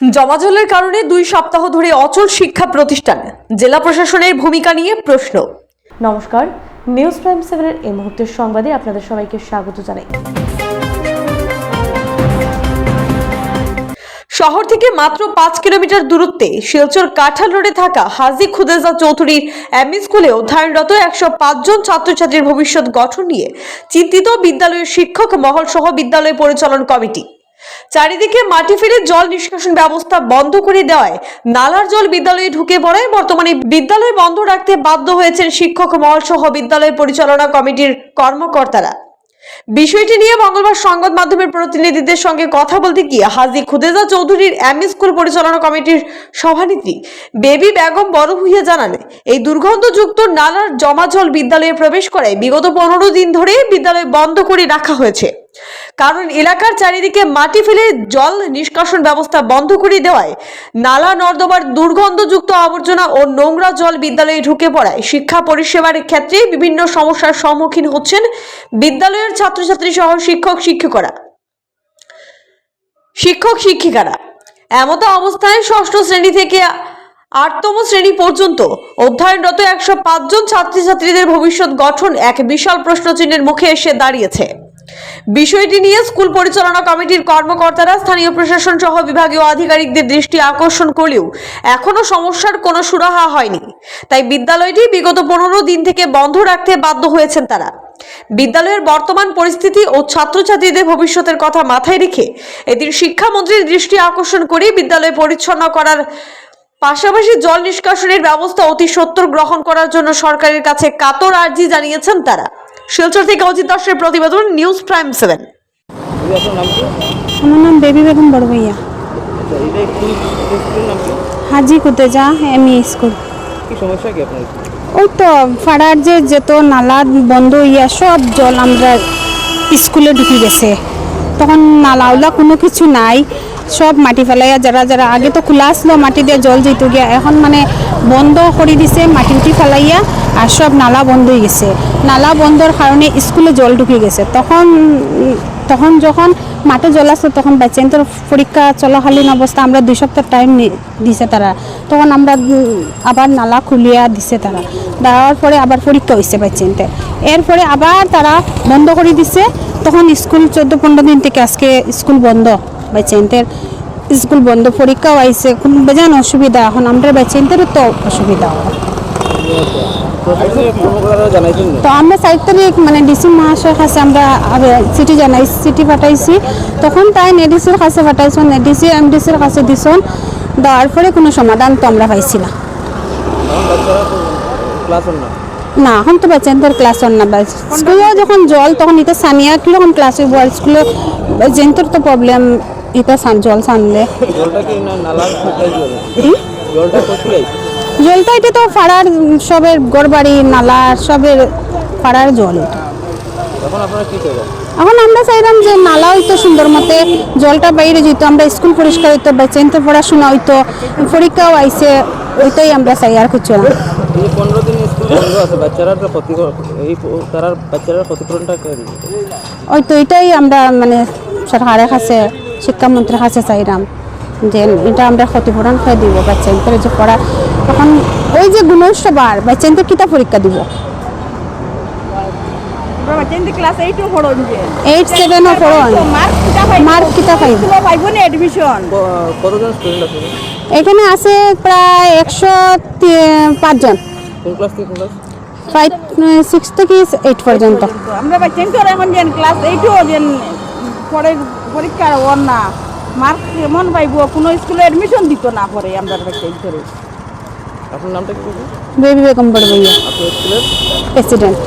জমাজলের কারণে দুই সপ্তাহ ধরে অচল শিক্ষা প্রতিষ্ঠান। জেলা প্রশাসনের ভূমিকা নিয়ে প্রশ্ন। নমস্কার নিউজ প্রাইম সেভেনের এই মুহূর্তের সংবাদে আপনাদের সবাইকে স্বাগত জানাই। শহর থেকে মাত্র পাঁচ কিলোমিটার দূরত্বে শিলচর কাঁঠাল রোডে থাকা হাজি খুদেজা চৌধুরীর এমই স্কুলে অধ্যয়নরত একশো পাঁচজন ছাত্রছাত্রীর ভবিষ্যৎ গঠন নিয়ে চিন্তিত বিদ্যালয়ের শিক্ষক মহল সহ বিদ্যালয় পরিচালন কমিটি। চারিদিকে মাটি ফেলে জল নিষ্কাশন ব্যবস্থা বন্ধ করে দেওয়ায় নালার জল বিদ্যালয়ে ঢুকে পড়ায় বর্তমানে বিদ্যালয় বন্ধ রাখতে বাধ্য হয়েছেন শিক্ষক মহল সহ বিদ্যালয় পরিচালনা কমিটির কর্মকর্তারা। বিষয়টি নিয়ে মঙ্গলবার সংবাদ মাধ্যমের প্রতিনিধিদের সঙ্গে কথা বলতে গিয়ে হাজি খুদেজা চৌধুরীর এমই স্কুল পরিচালনা কমিটির সভানেত্রী বেবি বেগম বড় ভুইয়া জানান, এই দুর্গন্ধযুক্ত নালার জমা জল বিদ্যালয়ে প্রবেশ করে বিগত পনেরো দিন ধরে বিদ্যালয় বন্ধ করে রাখা হয়েছে। কারণ এলাকার চারিদিকে মাটি ফেলে জল নিষ্কাশন ব্যবস্থা বন্ধ করে দেওয়ায় নালা, নর্দমার দুর্গন্ধযুক্ত আবর্জনা ও নোংরা জল বিদ্যালয়ে ঢুকে পড়ায় শিক্ষা পরিষেবার ক্ষেত্রে বিভিন্ন সমস্যার সম্মুখীন হচ্ছেন বিদ্যালয়ের ছাত্রছাত্রী সহ শিক্ষক, শিক্ষকরা। শিক্ষক, শিক্ষিকারা, এমতো অবস্থায় ষষ্ঠ শ্রেণি থেকে আটতম শ্রেণি পর্যন্ত অধ্যয়নরত একশো জন ছাত্রছাত্রীদের ভবিষ্যৎ গঠন এক বিশাল প্রশ্নচিহ্নের মুখে এসে দাঁড়িয়েছে। বিষয়টি নিয়ে স্কুল পরিচালনা কমিটির কর্মকর্তারা স্থানীয় প্রশাসন সহ বিভাগীয় আধিকারিকদের দৃষ্টি আকর্ষণ করলেও এখনও সমস্যার কোনো সুরাহা হয়নি। তাই বিদ্যালয়টি বিগত পনেরো দিন থেকে বন্ধ রাখতে বাধ্য হয়েছেন তারা। বিদ্যালয়ের বর্তমান পরিস্থিতি ও ছাত্রছাত্রীদের ভবিষ্যতের কথা মাথায় রেখে এদিন শিক্ষামন্ত্রীর দৃষ্টি আকর্ষণ করে বিদ্যালয় পরিচ্ছন্ন করার পাশাপাশি জল নিষ্কাশনের ব্যবস্থা অতি সত্বর গ্রহণ করার জন্য সরকারের কাছে কাতর আর্জি জানিয়েছেন তারা। শিলচর থেকে অজিত দাসের প্রতিবেদন, নিউজ প্রাইম সেভেন। আমার নাম বেবি বেগম স্কুলের নাম হাজি কুতেজা স্কুল সমস্যা কি আপনার ওই তো ফাড়ার যে যেত নালা, বন্ধ হইয়া সব জল আমরা স্কুলে ঢুকে গেছে। তখন নালাওলা কোনো কিছু নাই। সব মাটি ফেলাইয়া যারা যারা, আগে তো খোলা আসলো মাটি দিয়ে জল যেত গিয়া। এখন মানে বন্ধ করে দিছে মাটি উঠি ফেলাইয়া আর সব নালা বন্ধ হয়ে গেছে। নালা বন্ধর কারণে স্কুলে জল ঢুকে গেছে। তখন তখন যখন মাঠে জল আসলো তখন বাচ্চাদের পরীক্ষা চলাকালীন অবস্থা আমরা দুই সপ্তাহ টাইম দিছে তারা। তখন আমরা, আবার নালা খুলিয়া দিছে তারা। দেওয়ার পরে আবার পরীক্ষা হয়েছে বাচ্চাদের। এরপরে আবার তারা বন্ধ করে দিছে। তখন স্কুল চোদ্দ পনেরো দিন থেকে আজকে স্কুল বন্ধ। বাচ্চাদের স্কুল বন্ধ, পরীক্ষাও আইসে কোনো বেজান অসুবিধা। এখন আমরা বাচ্চাদেরও তো অসুবিধা। তো আমরা চার তারিখ মানে ডিসি মহাশয়ের কাছে আমরা চিঠি জানাই চিঠি পাঠাইছি। তখন তাই নেডিসির কাছে পাঠাইছেন নেডিসি এমডিসির কাছে দিছন। দেওয়ার পরে কোনো সমাধান তো আমরা পাইছি না। না? এখন তো বাচ্চাদের ক্লাস হন না। স্কুলে যখন জল তখন এটা সানিয়া কীরকম ক্লাস হইব। আর স্কুলে জেন্টর তো প্রবলেম এটা জল সানলে। জলটা কি জলটা? জলটা এটা তো ফাড়ার সবের গড়বাড়ি নালা সবের ফাড়ার জল। এটা এখন আমরা চাইলাম যে নালা হইতো সুন্দর মতে জলটা বাইরে যেত আমরা স্কুল পরিষ্কার হইতো বাচ্চাইতে পড়াশোনা হইতো পরীক্ষাও আইছে ওইটাই আমরা চাই আর কিছু না। পনেরো দিন স্কুল বন্ধ আছে বাচ্চারা ক্ষতি এই তারা বাচ্চারা ক্ষতিপূরণটা ওই তো এটাই আমরা মানে সরকারের কাছে শিক্ষামন্ত্রীর কাছে চাইলাম যে এটা আমরা ক্ষতিপূরণ খেয়ে দিব বাচ্চাদের যে পড়া তখন ওই যে গুণোৎসবার বাচ্চাদের কিতা পরীক্ষা দিব। বাচ্চাদের ক্লাস এইটও পড়ন যে এইট সেভেনও পড়ন মার্ক কিতা মার্ক কিতা পাইব। স্কুলে পাইব। না এডমিশন ক- কতজন স্টুডেন্ট আছে? এখানে আছে প্রায় একশো পাঁচজন ফাইভ সিক্স থেকে এইট পর্যন্ত। আমরা বাচ্চাদের এখন যেন ক্লাস এইটও যেন পরে পরীক্ষার ওর না মার্ক কেমন পাইব কোনো স্কুলে এডমিশন দিত না পরে আমরা বাচ্চাদের আপনার নামটা কি বেবি বেগম বড় ভাইয়া। আপনার স্কুলের? প্রেসিডেন্ট